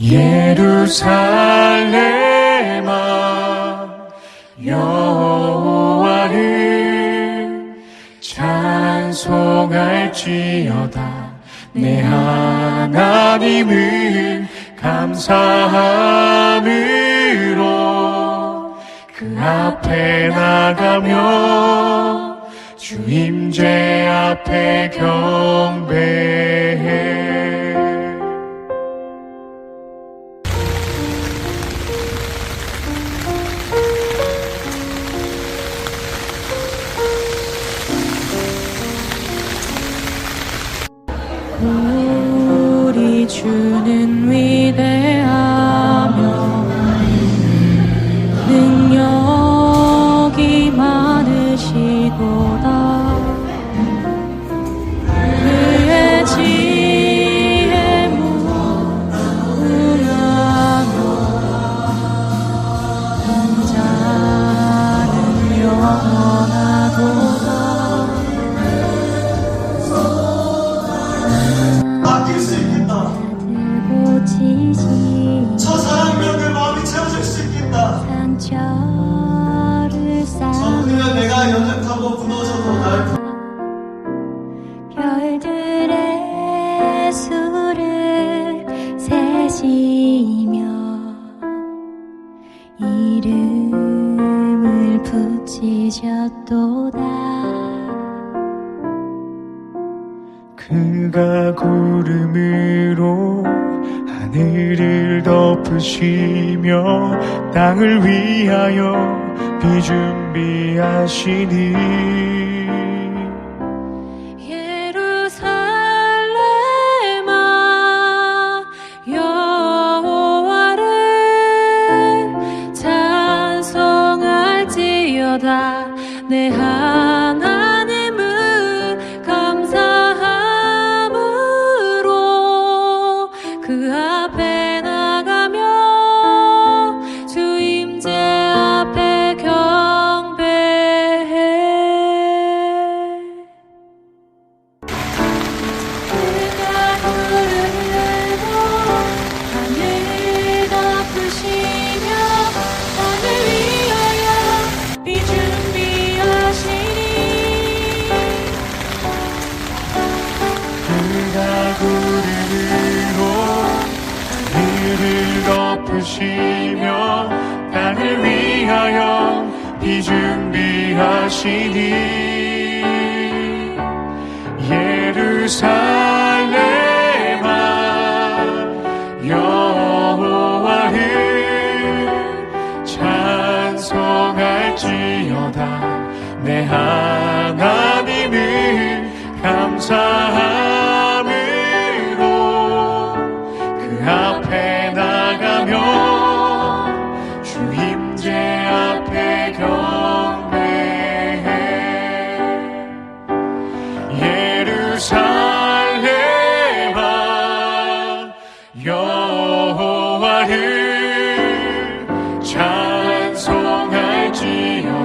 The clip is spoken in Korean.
예루살렘아 여호와를 찬송할지어다. 내 하나님을 감사함으로 그 앞에 나가며 주임제 앞에 경배 schönen 붙이셨도다. 그가 구름으로 하늘을 덮으시며 땅을 위하여 비 준비하시니 찬송할지어다 내 하나 하늘을 덮으시며 땅을 위하여 비 준비하시니 예루살렘아 여호와를 찬송할지어다. 내 하나님을 감사